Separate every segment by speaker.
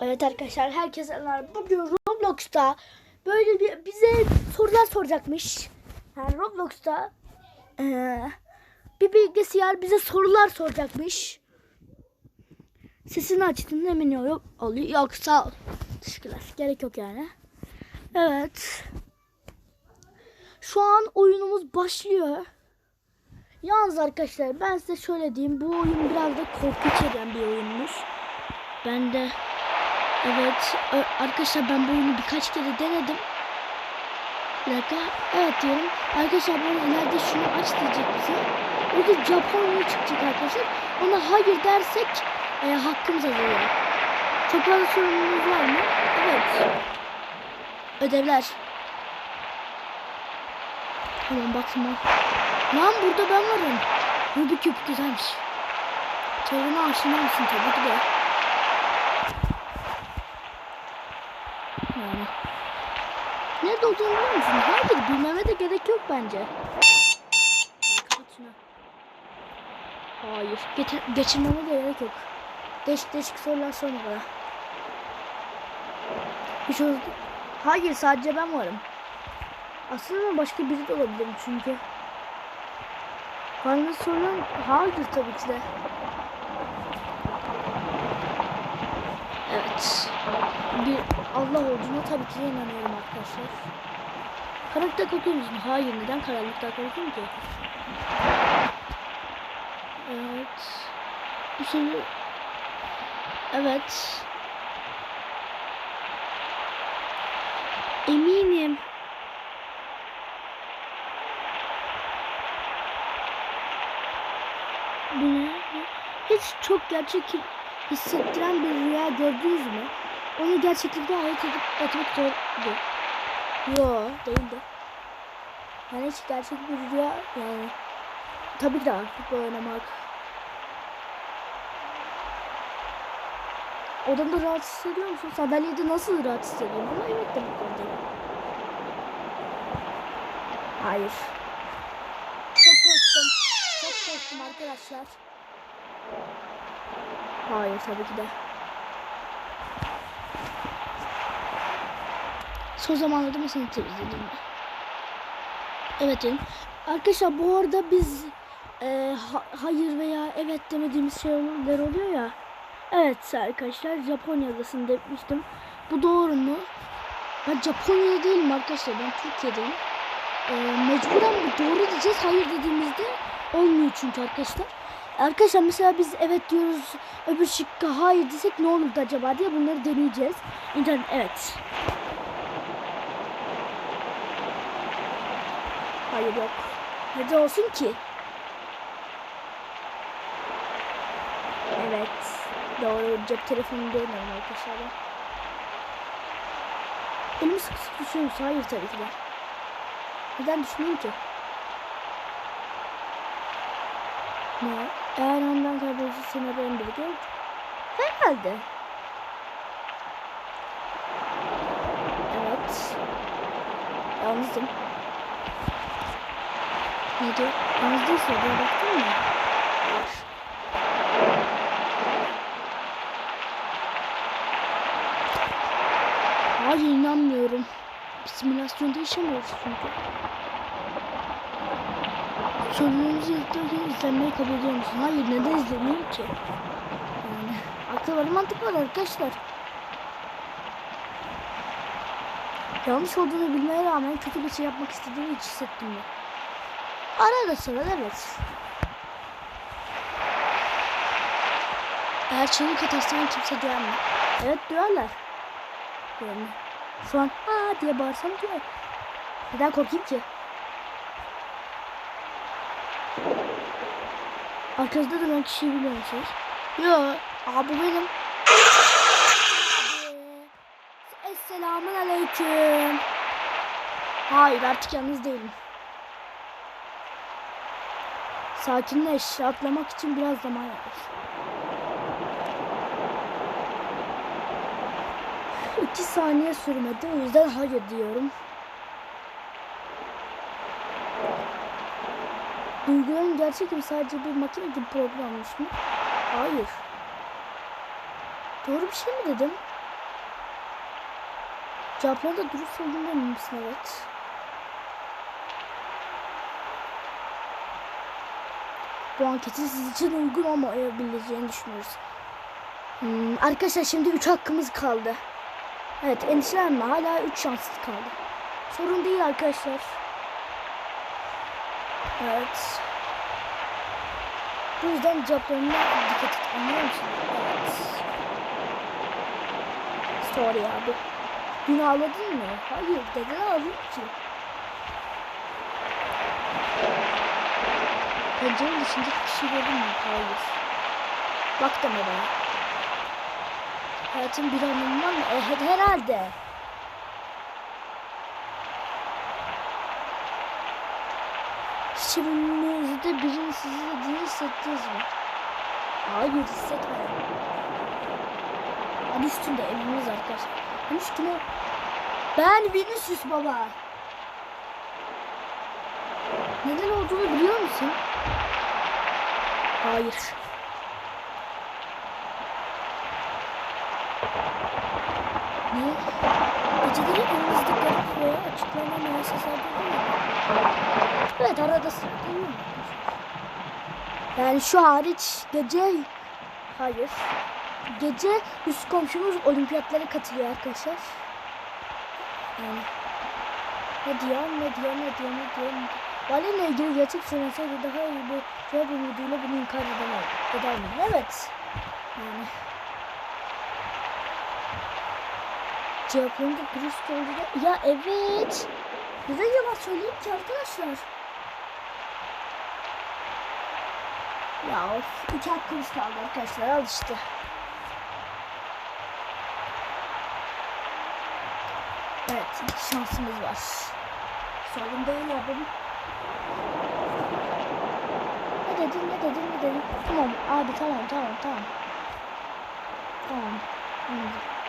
Speaker 1: Evet arkadaşlar herkese merhaba. Bugün Roblox'ta böyle bir bize sorular soracakmış. Yani Roblox'ta eee, bir bilgisayar bize sorular soracakmış. Sesini açtın emin yok oluyor. Yok sağ ol. Teşekkürler. Gerek yok yani. Evet. Şu an oyunumuz başlıyor. Yalnız arkadaşlar ben size şöyle diyeyim. Bu oyun biraz da korku içeren bir oyunmuş. Ben de Evet arkadaşlar ben bu oyunu birkaç kere denedim. Bir dakika. Evet diyorum. Arkadaşlar bu ileride şunu aç diyecek bize. Orada Japonya çıkacak arkadaşlar. Ona hayır dersek e, hakkımız azalıyor. Çok fazla sorunumuz var mı? Evet. Ödevler. Tamam baksana. Lan burada ben varım. Rubik küp güzelmiş. Çevrene aşina mısın tabii ki de. Yani. Biliyor musun? Hayır bilmeme de gerek yok bence. Kapat. Hayır. Geçirmeme de gerek yok. Değişik değişik sorular sorma. Hiç o... Hayır sadece ben varım. Aslında başka biri de olabilir çünkü. Bana sorulan hayır tabii ki de. Evet. Bir Allah olduğuna tabii ki inanıyorum arkadaşlar. Karanlıkta korkuyor musun? Hayır. Neden karanlıkta korkuyorum ki? Evet. Bu soru... Evet. Eminim. Bu ne? Hiç çok gerçek hissettiren bir rüya gördünüz mü? Onu gerçeklikte hayat edip etmek zordu. Yo değildi. Yani hiç gerçek bir rüya yani. Tabii ki de futbol oynamak. Odamda rahat hissediyor musun? Sandalyede nasıl rahat hissediyorum? Ama evet demek zorundayım. Hayır. Çok korktum. Çok korktum arkadaşlar. Hayır tabii ki de. Son zamanlarda mı seni temizledim? Evet canım. Arkadaşlar bu arada biz e, ha- hayır veya evet demediğimiz şeyler oluyor ya. Evet arkadaşlar Japonya'dasın demiştim. Bu doğru mu? Ben Japonya'da değilim arkadaşlar. Ben Türkiye'deyim. E, mecburen bu doğru diyeceğiz. Hayır dediğimizde olmuyor çünkü arkadaşlar. Arkadaşlar mesela biz evet diyoruz öbür şıkka hayır desek ne olurdu acaba diye bunları deneyeceğiz. İnternet evet. Hayır yok. Neden olsun ki? Evet. Doğru cep telefonu görmüyorum arkadaşlar. Elimi sık sık düşüyor musun? Hayır tabii ki de. Neden düşüneyim ki? Ne? Eğer ondan kaybolursa seni haberim biri gördü. Herhalde. Evet. Yalnızım. Ne diyor? Yalnız değilse diye baktın mı? Hayır inanmıyorum. Bir simülasyonda yaşamıyoruz çünkü. Sorularınızı yüklerken izlenmeyi kabul ediyor musun? Hayır neden izlemeyeyim ki? Yani akıl var mantık var arkadaşlar. Yanlış olduğunu bilmeye rağmen kötü bir şey yapmak istediğimi hiç hissettim mi? Arada sırada evet. Çığlık atarsan kimse duyar mı? Evet duyarlar. Yani şu an aa diye bağırsam duyar. Neden korkayım ki? Arkasında duran kişiyi biliyor musunuz? Yo, aa bu benim. Esselamun aleyküm. Hayır artık yalnız değilim. Sakinleş. Atlamak için biraz zaman var. İki saniye sürmedi. O yüzden hayır diyorum. Duyguların gerçek mi sadece bir makine gibi programmış mı? Hayır. Doğru bir şey mi dedim? Cevaplarında dürüst olduğunu emin misin? Evet. Bu anketin siz için uygun olmayabileceğini düşünüyoruz. Hmm, arkadaşlar şimdi 3 hakkımız kaldı. Evet endişelenme hala 3 şansımız kaldı. Sorun değil arkadaşlar. Evet. Bu yüzden cevaplarına dikkat et anlıyor musun? Evet. Sorry abi. Dün mı? Hayır neden ağladın ki? Pencerenin dışındaki kişi gördün mü? Hayır. Bak deme bana. Hayatın bir anlamı var mı? Evet herhalde. Hiçbirinizde birinin sizi dediğini hissettiniz mi? Hayır hissetmedim. Adı üstünde eminiz arkadaşlar. Adı üstüne ben Vinicius baba. Neden olduğunu biliyor musun? Hayır. Ne? Geceleri açıklanamayan sesler duyuyor mu? Evet arada duyuyorum. Yani şu hariç gece... Hayır. Gece üst komşumuz olimpiyatlara katılıyor arkadaşlar. Yani ne diyor, ne diyor, ne diyor, ne diyor, ne diyor. Valiyle ilgili gerçek söyleseydi daha iyi bir cevap umuduyla bunu inkar edemem. Eder miyim? Evet. Yani. Cevaplarında dürüst olduğunda... Ya evet. Neden yalan söyleyeyim ki arkadaşlar? Ya of. İki hakkımız kaldı arkadaşlar. Al işte. Evet. şansımız var. Sorun değil abim. Ne dedin ne dedin ne dedin? Tamam abi tamam tamam tamam. Tamam. Anladım.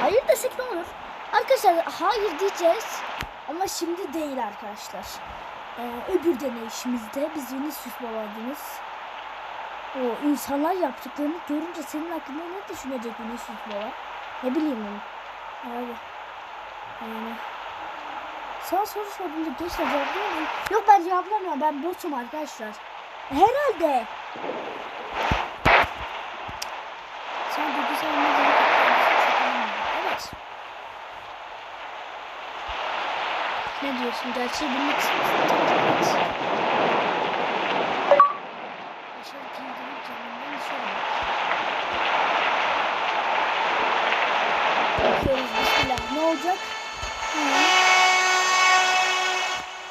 Speaker 1: Hayır desek ne olur? Arkadaşlar hayır diyeceğiz. Ama şimdi değil arkadaşlar. Ee, öbür deneyişimizde biz Vinicius babaydınız. O insanlar yaptıklarını görünce senin hakkında ne düşünecek Vinicius baba? Ne bileyim ben. Abi. Yani. Sana soru sorduğumda geç cevaplayamıyor musun? Yok ben cevaplamıyorum. Ben boşum arkadaşlar. Herhalde. Sen bilgisayar olmadan Evet. Ne diyorsun? Gerçeği bilmek istiyorsun. Bakıyoruz bismillah. Ne olacak? Hı.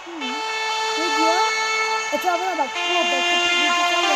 Speaker 1: Hı. Ne diyor? Etrafına bak. Bu da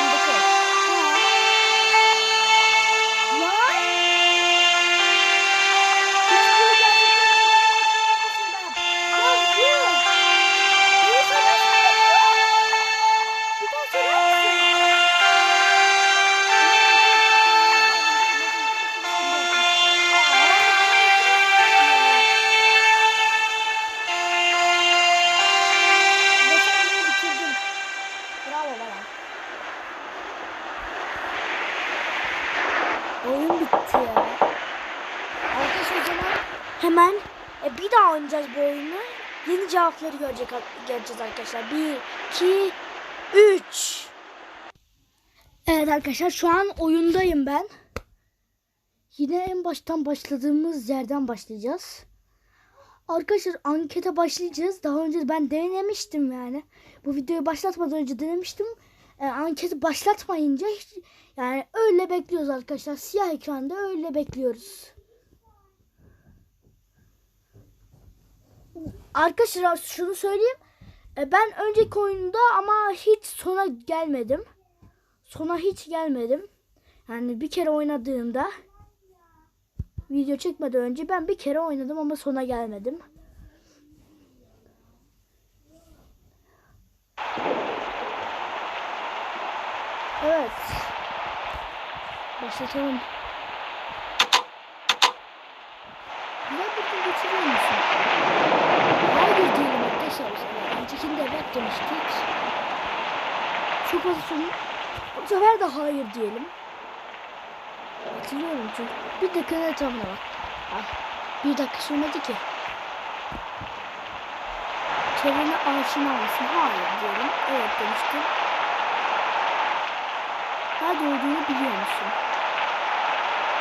Speaker 1: cevapları görecek, göreceğiz arkadaşlar. 1, 2, 3. Evet arkadaşlar şu an oyundayım ben. Yine en baştan başladığımız yerden başlayacağız. Arkadaşlar ankete başlayacağız. Daha önce ben denemiştim yani. Bu videoyu başlatmadan önce denemiştim. E, anketi başlatmayınca hiç, yani öyle bekliyoruz arkadaşlar. Siyah ekranda öyle bekliyoruz. Arkadaşlar şunu söyleyeyim. E, ben önceki oyunda ama hiç sona gelmedim. Sona hiç gelmedim. Yani bir kere oynadığımda video çekmeden önce ben bir kere oynadım ama sona gelmedim. Evet. Başlatalım. Bir gün geçiriyor musun? Arkadaşlar. Öncekinde evet demiştik. Fazla sorun. Bu sefer de hayır diyelim. Hatırlıyorum çünkü. Bir dakika etrafına bak. Ah, bir dakika sürmedi ki. Çevrene aşina mısın? Hayır diyelim. Evet demiştim. Nerede olduğunu biliyor musun?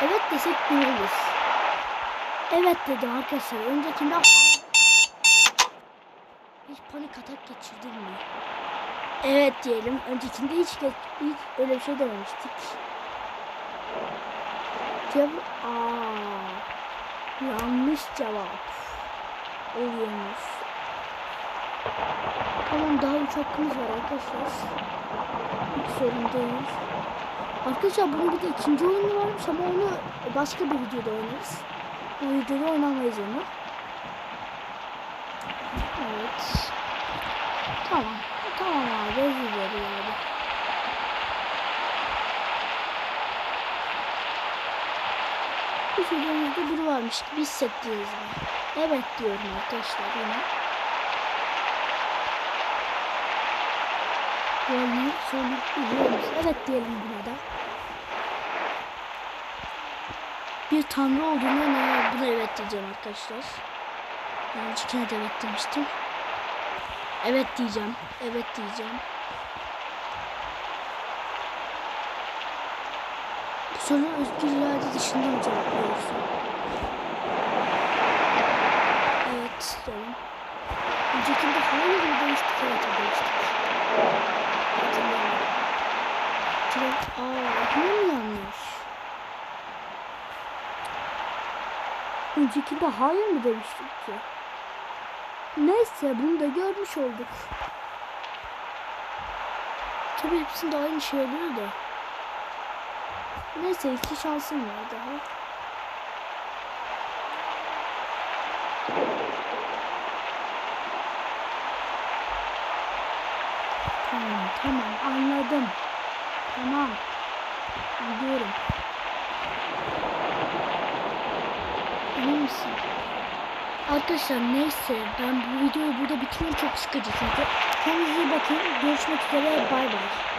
Speaker 1: Evet desek olur? Evet dedim arkadaşlar. Öncekinde panik atak geçirdim mi? Evet diyelim. Öncekinde hiç, hiç öyle bir şey dememiştik. Cevap Aa, yanlış cevap. Oluyormuş. Tamam daha üç hakkımız var arkadaşlar. Hiç sorun değil. Arkadaşlar bunun bir de ikinci oyunu varmış ama onu başka bir videoda oynarız. Bu videoda oynamayız onu. Evet. Tamam. Tamam abi özür dilerim videomuzda biri varmış gibi hissettiniz mi? Evet diyorum arkadaşlar yine. Yani sonuç biliyoruz. Evet diyelim buna da. Bir tanrı olduğuna ne buna evet diyeceğim arkadaşlar. De evet demiştim. Evet diyeceğim. Evet diyeceğim. Bu soru özgür irade dışında mı cevaplıyorsun? Evet diyorum. Öncekinde hayır mı demiştik? Evet mi demiştik? Hatırlamıyorum. Cevap aa yine mi yanlış? Öncekinde hayır mı demiştik ki? Neyse bunu da görmüş olduk. Tabii hepsinde aynı şey oluyor da. Neyse iki şansım var daha. Tamam tamam anladım. Tamam. Anlıyorum. Emin misin? Arkadaşlar neyse ben bu videoyu burada bitiriyorum çok sıkıcı çünkü. Kendinize iyi bakın. Görüşmek üzere bay bay.